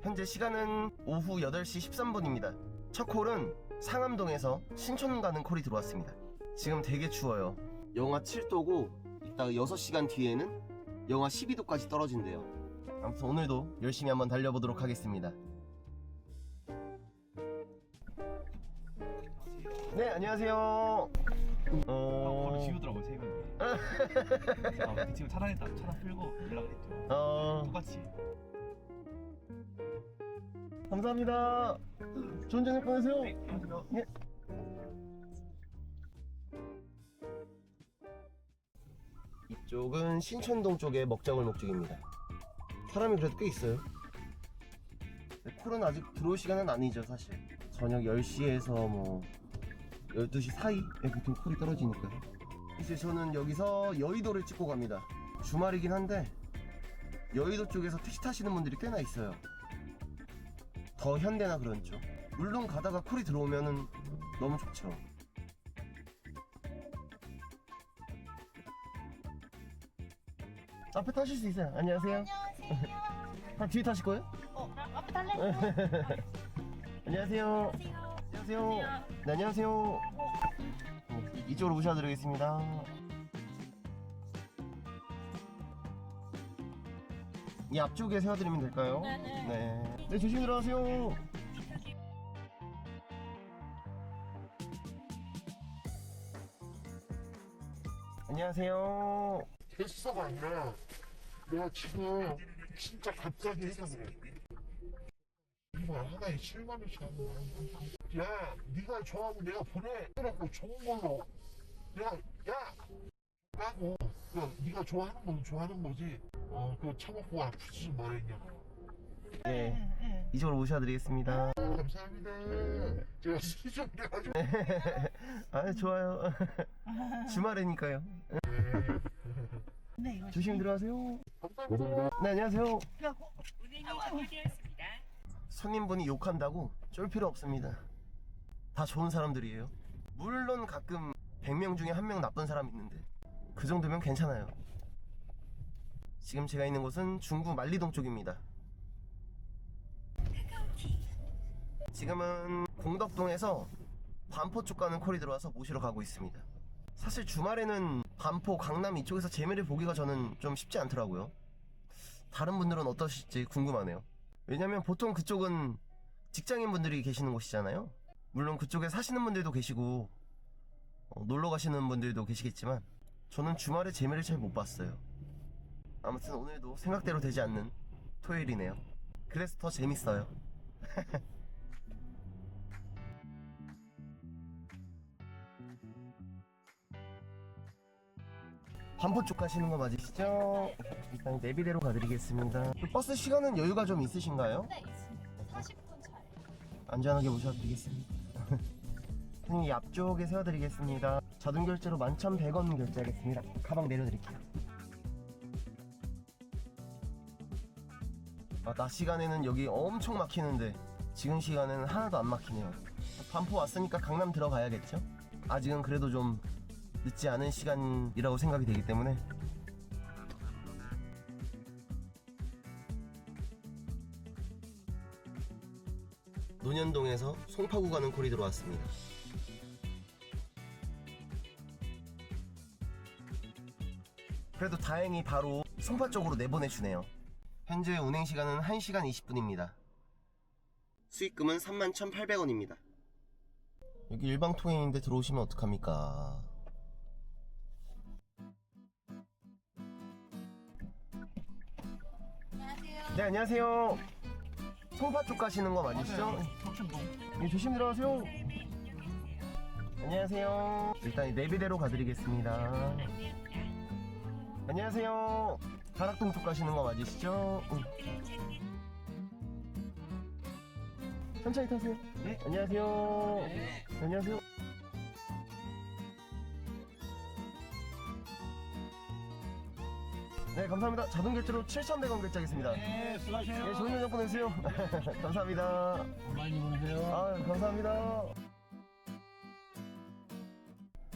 현재 시간은 오후 8시 13분입니다. 첫 콜은 상암동에서 신촌 가는 콜이 들어왔습니다. 지금 되게 추워요. 영하 7도고 이따 6시간 뒤에는 영하 12도까지 떨어진대요. 아무튼 오늘도 열심히 한번 달려보도록 하겠습니다. 네, 안녕하세요. 어, 어, 바로 지우더라고요 세 명이 아, 그 친구 차단했다 차단 풀고 연락을 했죠 어, 똑같이 감사합니다. 좋은 저녁 보내세요. 예. 이쪽은 신촌동 쪽의 먹자골목 쪽입니다. 사람이 그래도 꽤 있어요. 콜은 아직 들어올 시간은 아니죠, 사실. 저녁 10시에서 뭐 12시 사이에 보통 콜이 떨어지니까요. 이제 저는 여기서 여의도를 찍고 갑니다. 주말이긴 한데 여의도 쪽에서 택시 타시는 분들이 꽤나 있어요. 더 현대나 그런 쪽. 물론 가다가 콜이 들어오면은 너무 좋죠. 앞에 타실 수 있어요. 안녕하세요. 안녕하세요. 아, 뒤에 타실 거예요? 어, 앞에 탈래? 안녕하세요. 안녕하세요. 안녕하세요. 네, 안녕하세요. 어, 이쪽으로 모셔드리겠습니다. 이 앞쪽에 세워드리면 될까요? 네네. 네. 네, 조심히 들어가세요. 안녕하세요. 됐어가 아니라 내가 지금 진짜 갑자기 해서 그래 이거 하나에 7만 원씩 하는 거야. 야 네가 좋아하면 내가 보내라고 좋은 걸로. 내가 야! 라고. 그 네가 좋아하는 건 좋아하는 거지. 어 그거 처먹고 아프지 말했냐 네. 이쪽으로 모셔드리겠습니다. 아, 감사합니다 제가 수좀 내가지고 아, 좋아요. 주말이니까요. 네, 이거 조심히 들어가세요. 감사합니다 네, 안녕하세요. 운행이 종료되었습니다. 손님분이 욕한다고 쫄 필요 없습니다. 다 좋은 사람들이에요. 물론 가끔 100명 중에 한 명 나쁜 사람 있는데 그 정도면 괜찮아요. 지금 제가 있는 곳은 중구 만리동 쪽입니다. 지금은 공덕동에서 반포 쪽 가는 콜이 들어와서 모시러 가고 있습니다. 사실 주말에는 반포, 강남 이쪽에서 재미를 보기가 저는 좀 쉽지 않더라고요. 다른 분들은 어떠실지 궁금하네요. 왜냐면 보통 그쪽은 직장인 분들이 계시는 곳이잖아요. 물론 그쪽에 사시는 분들도 계시고 어, 놀러 가시는 분들도 계시겠지만 저는 주말에 재미를 잘 못 봤어요. 아무튼 오늘도 생각대로 되지 않는 토요일이네요. 그래서 더 재밌어요. 반포 쪽 가시는 거 맞으시죠? 일단 내비대로 가드리겠습니다. 그 버스 시간은 여유가 좀 있으신가요? 네, 있습니다. 40분 차이. 안전하게 모셔드리겠습니다. 형님 이 앞쪽에 세워드리겠습니다. 자동 결제로 11,100원 결제하겠습니다. 가방 내려드릴게요. 아, 낮 시간에는 여기 엄청 막히는데 지금 시간에는 하나도 안 막히네요. 반포 왔으니까 강남 들어가야겠죠? 아직은 그래도 좀 늦지 않은 시간이라고 생각이 되기 때문에 논현동에서 송파구 가는 콜이 들어왔습니다. 그래도 다행히 바로 송파 쪽으로 내보내주네요. 현재 운행 시간은 1시간 20분입니다. 수익금은 31,800원입니다. 여기 일방 통행인데 들어오시면 어떡합니까? 네, 안녕하세요. 송파 쪽 가시는 거 맞으시죠? 혁춘동 예, 조심 들어가세요. 안녕하세요. 일단 이 내비대로 가드리겠습니다. 안녕하세요. 가락동 쪽 가시는 거 맞으시죠? 응. 천천히 타세요. 네. 안녕하세요. 네, 안녕하세요. 네, 감사합니다. 자동 결제로 7,100원 결제하겠습니다. 네 수고하세요 예, 좋은 저녁 보내세요. 감사합니다. 많이 보내세요 아, 감사합니다.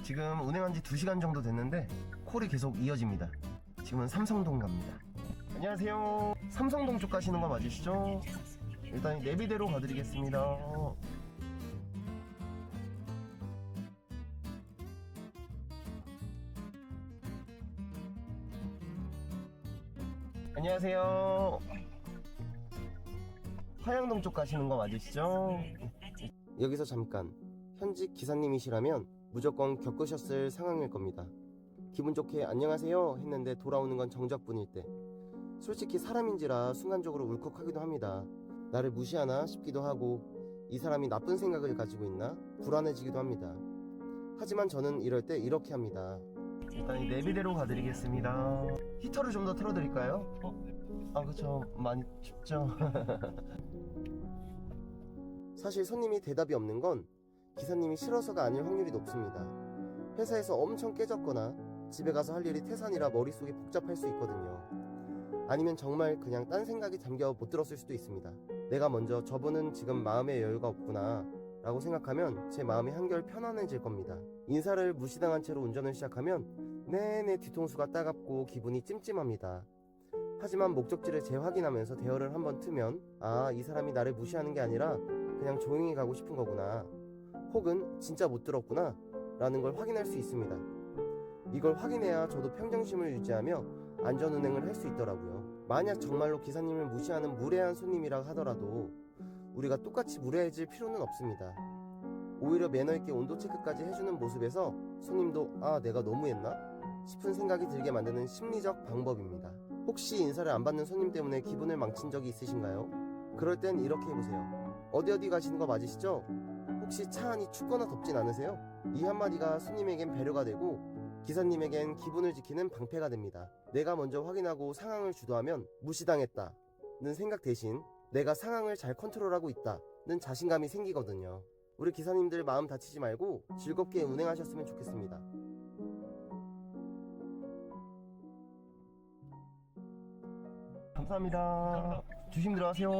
지금 운행한 지 2시간 정도 됐는데 콜이 계속 이어집니다. 지금은 삼성동 갑니다. 안녕하세요. 삼성동 쪽 가시는 거 맞으시죠? 일단 이 내비대로 가드리겠습니다. 안녕하세요. 화양동 쪽 가시는 거 맞으시죠? 여기서 잠깐 현직 기사님이시라면 무조건 겪으셨을 상황일 겁니다. 기분 좋게 안녕하세요 했는데 돌아오는 건 정적분일 때 솔직히 사람인지라 순간적으로 울컥하기도 합니다. 나를 무시하나 싶기도 하고 이 사람이 나쁜 생각을 가지고 있나 불안해지기도 합니다. 하지만 저는 이럴 때 이렇게 합니다. 일단 이 내비대로 가드리겠습니다. 히터를 좀 더 틀어드릴까요? 어, 네. 아 그쵸 많이 춥죠. 사실 손님이 대답이 없는 건 기사님이 싫어서가 아닐 확률이 높습니다. 회사에서 엄청 깨졌거나 집에 가서 할 일이 태산이라 머릿속이 복잡할 수 있거든요. 아니면 정말 그냥 딴 생각이 잠겨 못 들었을 수도 있습니다. 내가 먼저 저분은 지금 마음의 여유가 없구나 라고 생각하면 제 마음이 한결 편안해질 겁니다. 인사를 무시당한 채로 운전을 시작하면 내내 뒤통수가 따갑고 기분이 찜찜합니다. 하지만 목적지를 재확인하면서 대화를 한번 트면 아, 이 사람이 나를 무시하는 게 아니라 그냥 조용히 가고 싶은 거구나. 혹은 진짜 못 들었구나. 라는 걸 확인할 수 있습니다. 이걸 확인해야 저도 평정심을 유지하며 안전운행을 할 수 있더라고요. 만약 정말로 기사님을 무시하는 무례한 손님이라 하더라도 우리가 똑같이 무례해질 필요는 없습니다. 오히려 매너있게 온도 체크까지 해주는 모습에서 손님도 아, 내가 너무했나? 싶은 생각이 들게 만드는 심리적 방법입니다. 혹시 인사를 안 받는 손님 때문에 기분을 망친 적이 있으신가요? 그럴 땐 이렇게 해보세요. 어디 어디 가시는 거 맞으시죠? 혹시 차 안이 춥거나 덥진 않으세요? 이 한마디가 손님에겐 배려가 되고 기사님에겐 기분을 지키는 방패가 됩니다. 내가 먼저 확인하고 상황을 주도하면 무시당했다는 생각 대신 내가 상황을 잘 컨트롤하고 있다는 자신감이 생기거든요. 우리 기사님들 마음 다치지 말고 즐겁게 운행하셨으면 좋겠습니다. 감사합니다. 조심 들어가세요.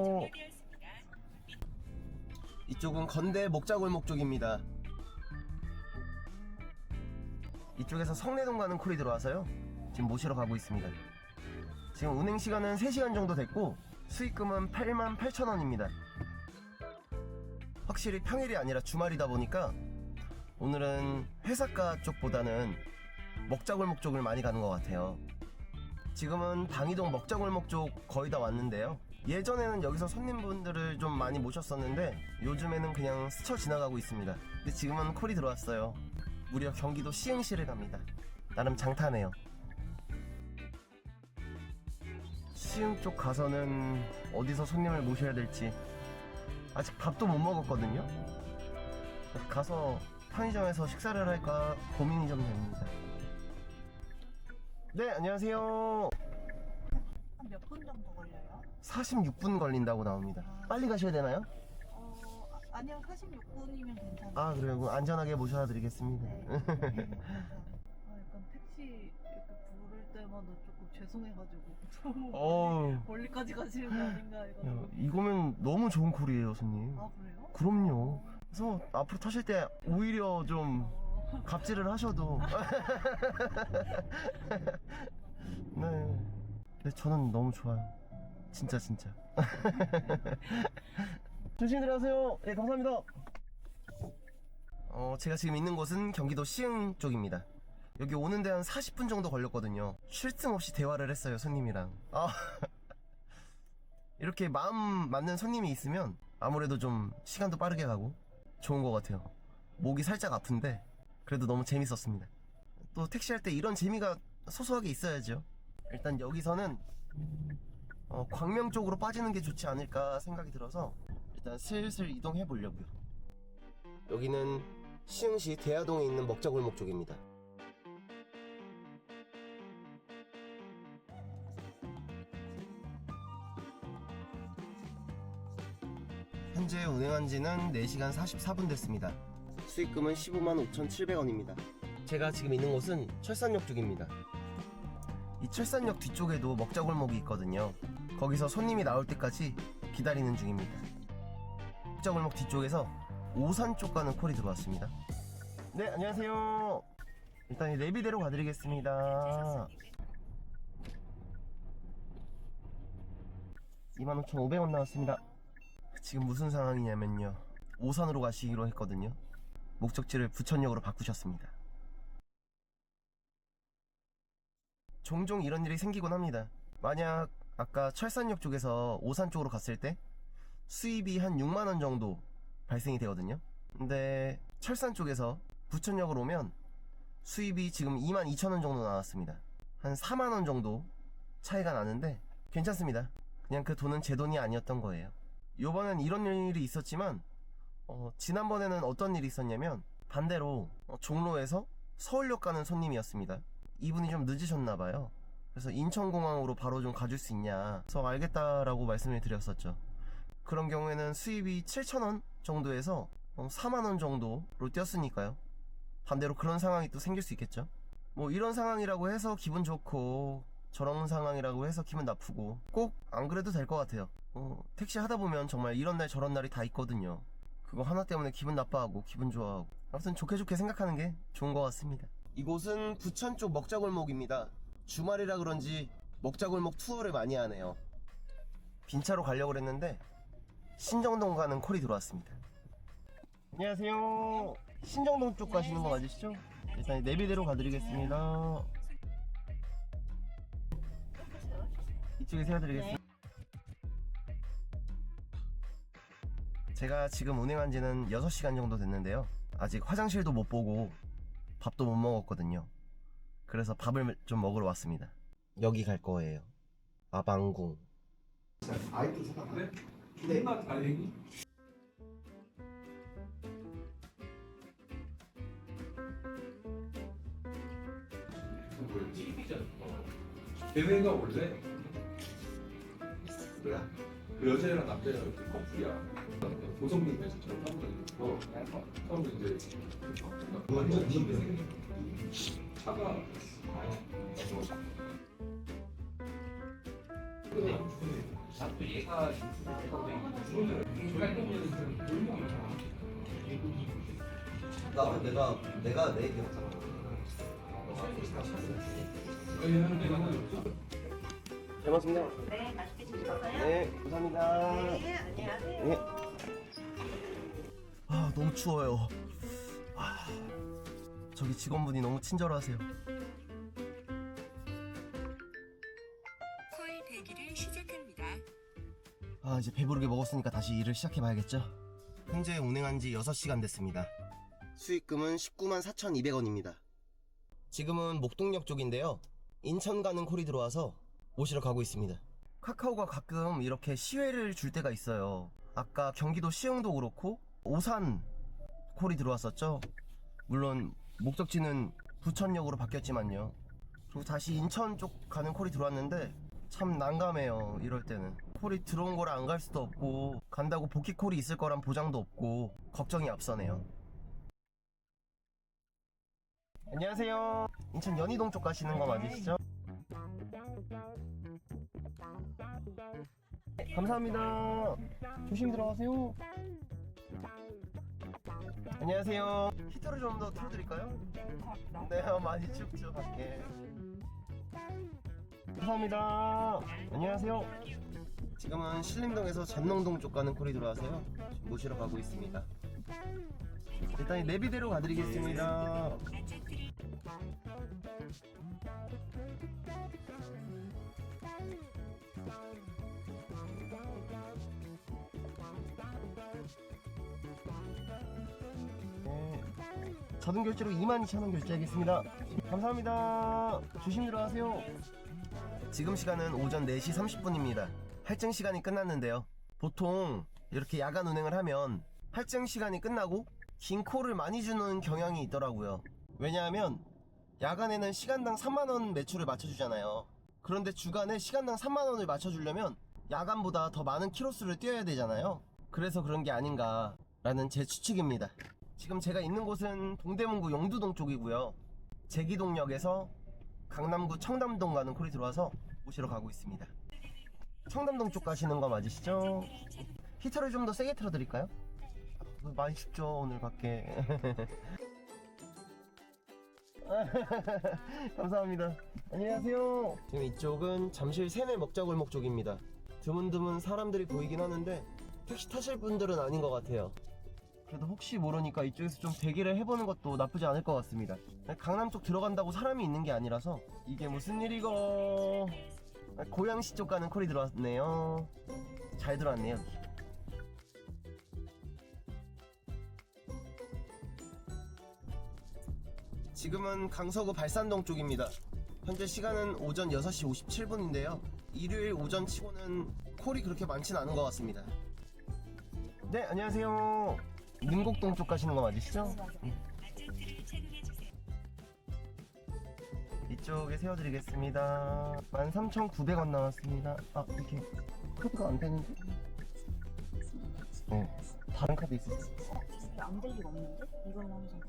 이쪽은 건대 목자골목 쪽입니다. 이쪽에서 성내동 가는 콜이 들어와서요. 지금 모시러 가고 있습니다. 지금 운행 시간은 3시간 정도 됐고 수익금은 8만 8천 원입니다. 확실히 평일이 아니라 주말이다 보니까 오늘은 회사가 쪽보다는 먹자골목 쪽을 많이 가는 것 같아요. 지금은 방이동 먹자골목 쪽 거의 다 왔는데요. 예전에는 여기서 손님분들을 좀 많이 모셨었는데 요즘에는 그냥 스쳐 지나가고 있습니다. 근데 지금은 콜이 들어왔어요. 무려 경기도 시흥시를 갑니다. 나름 장타네요. 시흥 쪽 가서는 어디서 손님을 모셔야 될지 아직 밥도 못 먹었거든요. 가서 편의점에서 식사를 할까 고민이 좀 됩니다. 네, 안녕하세요. 한 몇 분 정도 걸려요? 46분 걸린다고 나옵니다. 빨리 가셔야 되나요? 어, 아, 아니요, 46분이면 괜찮아요. 아, 그래요. 그럼 안전하게 모셔다 드리겠습니다. 네. 아, 약간 택시 이렇게 부를 때마다 조금 죄송해가지고 너무 어우, 멀리까지 가시는 거 아닌가 야, 이거. 이거면 너무 좋은 콜이에요, 손님. 아 그래요? 그럼요. 그래서 앞으로 타실 때 오히려 좀 어, 갑질을 하셔도. 네. 네, 저는 너무 좋아요. 진짜, 진짜. 조심히 들어가세요. 네, 감사합니다. 어, 제가 지금 있는 곳은 경기도 시흥 쪽입니다. 여기 오는데 한 40분 정도 걸렸거든요. 쉴 틈 없이 대화를 했어요, 손님이랑. 아, 이렇게 마음 맞는 손님이 있으면 아무래도 좀 시간도 빠르게 가고 좋은 것 같아요. 목이 살짝 아픈데 그래도 너무 재밌었습니다. 또 택시할 때 이런 재미가 소소하게 있어야죠. 일단 여기서는 어, 광명 쪽으로 빠지는 게 좋지 않을까 생각이 들어서 일단 슬슬 이동해 보려고요. 여기는 시흥시 대하동에 있는 먹자골목 쪽입니다. 현재 운행한 지는 4시간 44분 됐습니다. 수익금은 15만 5,700원입니다. 제가 지금 있는 곳은 철산역 쪽입니다. 이 철산역 뒤쪽에도 먹자골목이 있거든요. 거기서 손님이 나올 때까지 기다리는 중입니다. 먹자골목 뒤쪽에서 오산 쪽 가는 콜이 들어왔습니다. 네, 안녕하세요. 일단 이 내비대로 가드리겠습니다. 25,500원 나왔습니다. 지금 무슨 상황이냐면요. 오산으로 가시기로 했거든요. 목적지를 부천역으로 바꾸셨습니다. 종종 이런 일이 생기곤 합니다. 만약 아까 철산역 쪽에서 오산 쪽으로 갔을 때 수입이 한 6만원 정도 발생이 되거든요. 근데 철산 쪽에서 부천역으로 오면 수입이 지금 2만 2천원 정도 나왔습니다. 한 4만원 정도 차이가 나는데 괜찮습니다. 그냥 그 돈은 제 돈이 아니었던 거예요. 요번엔 이런 일이 있었지만 어, 지난번에는 어떤 일이 있었냐면 반대로 어, 종로에서 서울역 가는 손님이었습니다. 이분이 좀 늦으셨나봐요. 그래서 인천공항으로 바로 좀 가줄 수 있냐. 그래서 알겠다라고 말씀을 드렸었죠. 그런 경우에는 수입이 7,000원 정도에서 어, 4만원 정도로 뛰었으니까요. 반대로 그런 상황이 또 생길 수 있겠죠. 뭐 이런 상황이라고 해서 기분 좋고 저런 상황이라고 해서 기분 나쁘고 꼭 안 그래도 될 것 같아요. 어, 택시 하다 보면 정말 이런 날 저런 날이 다 있거든요. 그거 하나 때문에 기분 나빠하고 기분 좋아하고 아무튼 좋게 좋게 생각하는 게 좋은 것 같습니다. 이곳은 부천 쪽 먹자골목입니다. 주말이라 그런지 먹자골목 투어를 많이 하네요. 빈차로 가려고 그랬는데 신정동 가는 콜이 들어왔습니다. 안녕하세요. 신정동 쪽 가시는 거 맞으시죠? 일단 내비대로 가드리겠습니다. 이쪽에 세워드리겠습니다. 제가 지금 운행한 지는 6시간 정도 됐는데요. 아직 화장실도 못 보고 밥도 못 먹었거든요. 그래서 밥을 좀 먹으러 왔습니다. 여기 갈 거예요. 아방궁. 네. 걔네가 원래 뭐야? 그 여자랑 남자랑 이렇게 커플이야. 고성민 배우처럼 하고 다니고 처음에 이제 완전 닌데 차가 자꾸 얘가 나 내가 내가 내 얘기였잖아. 잘 먹습니다. 네, 맛있게 드셨어요? 네, 감사합니다. 네, 안녕하세요. 네. 아 너무 추워요. 아, 저기 직원분이 너무 친절하세요. 콜 대기를 시작합니다. 아 이제 배부르게 먹었으니까 다시 일을 시작해봐야겠죠. 현재 운행한 지 6시간 됐습니다. 수익금은 19만 4,200원입니다. 지금은 목동역 쪽인데요. 인천 가는 콜이 들어와서 모시러 가고 있습니다. 카카오가 가끔 이렇게 시외를 줄 때가 있어요. 아까 경기도 시흥도 그렇고 오산 콜이 들어왔었죠. 물론 목적지는 부천역으로 바뀌었지만요. 그리고 다시 인천 쪽 가는 콜이 들어왔는데 참 난감해요. 이럴 때는 콜이 들어온 거라 안 갈 수도 없고 간다고 복귀 콜이 있을 거란 보장도 없고 걱정이 앞서네요. 안녕하세요. 인천 연희동 쪽 가시는 거 맞으시죠? 감사합니다. 조심 들어가세요. 안녕하세요. 히터를 좀 더 틀어드릴까요? 네, 어, 많이 춥죠 밖에. 감사합니다. 안녕하세요. 지금은 신림동에서 전농동 쪽 가는 들어와서요. 지금 모시러 가고 있습니다. 일단 이 내비대로 가드리겠습니다. 네. 자동 결제로 22,000원 결제하겠습니다. 감사합니다. 조심 들어가세요. 지금 시간은 오전 4시 30분입니다. 할증 시간이 끝났는데요. 보통 이렇게 야간 운행을 하면 할증 시간이 끝나고 긴 콜을 많이 주는 경향이 있더라고요. 왜냐하면 야간에는 시간당 3만원 매출을 맞춰주잖아요. 그런데 주간에 시간당 3만원을 맞춰주려면 야간보다 더 많은 키로수를 뛰어야 되잖아요. 그래서 그런 게 아닌가 라는 제 추측입니다. 지금 제가 있는 곳은 동대문구 용두동 쪽이고요. 제기동역에서 강남구 청담동 가는 콜이 들어와서 모시러 가고 있습니다. 청담동 쪽 가시는 거 맞으시죠? 히터를 좀 더 세게 틀어드릴까요? 아, 많이 춥죠 오늘 밖에. 감사합니다. 안녕하세요. 지금 이쪽은 잠실 세내 먹자골목 쪽입니다. 드문드문 사람들이 보이긴 하는데 택시 타실 분들은 아닌 것 같아요. 그래도 혹시 모르니까 이쪽에서 좀 대기를 해보는 것도 나쁘지 않을 것 같습니다. 강남 쪽 들어간다고 사람이 있는 게 아니라서 이게 무슨 일이고 고양시 쪽 가는 콜이 들어왔네요. 잘 들어왔네요. 지금은 강서구 발산동 쪽입니다. 현재 시간은 오전 6시 57분인데요. 일요일 오전 치고는 콜이 그렇게 많진 않은 것 같습니다. 네, 안녕하세요. 민곡동 쪽 가시는 거 맞으시죠? 예. 이쪽에 세워드리겠습니다. 13,900원 나왔습니다. 아, 이렇게 카드가 안 되는데? 네, 다른 카드 있으세요? 안 될 리가 없는데? 이걸로 항상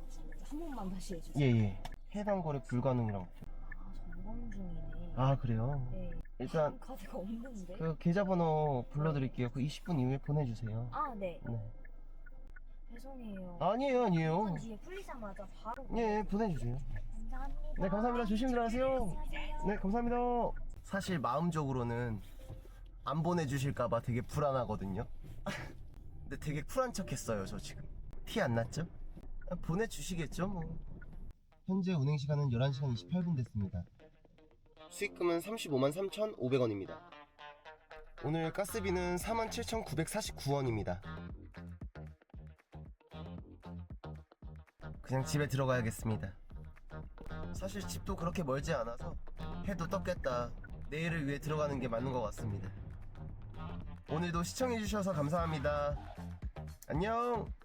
한 번만 다시 해주세요. 예, 예. 해당 거래 불가능이라고. 아, 점검 중이네. 아, 그래요? 네. 일단 카드가 없는데? 그 계좌번호 불러드릴게요. 그 20분 이후에 보내주세요. 아, 네. 네. 죄송해요. 아니에요, 아니에요. 뒤에 풀리자마자 바로. 예, 보내주세요. 감사합니다. 네, 감사합니다. 조심히 들어가세요. 안녕하세요. 네, 감사합니다. 사실 마음적으로는 안 보내주실까봐 되게 불안하거든요. 근데 되게 쿨한 척 했어요, 저 지금. 티 안 났죠? 아, 보내주시겠죠, 뭐. 현재 운행 시간은 11시간 28분 됐습니다. 수익금은 35만 3,500원입니다. 오늘 가스비는 47,949원입니다. 그냥 집에 들어가야겠습니다. 사실 집도 그렇게 멀지 않아서 해도 떴겠다. 내일을 위해 들어가는 게 맞는 것 같습니다. 오늘도 시청해주셔서 감사합니다. 안녕!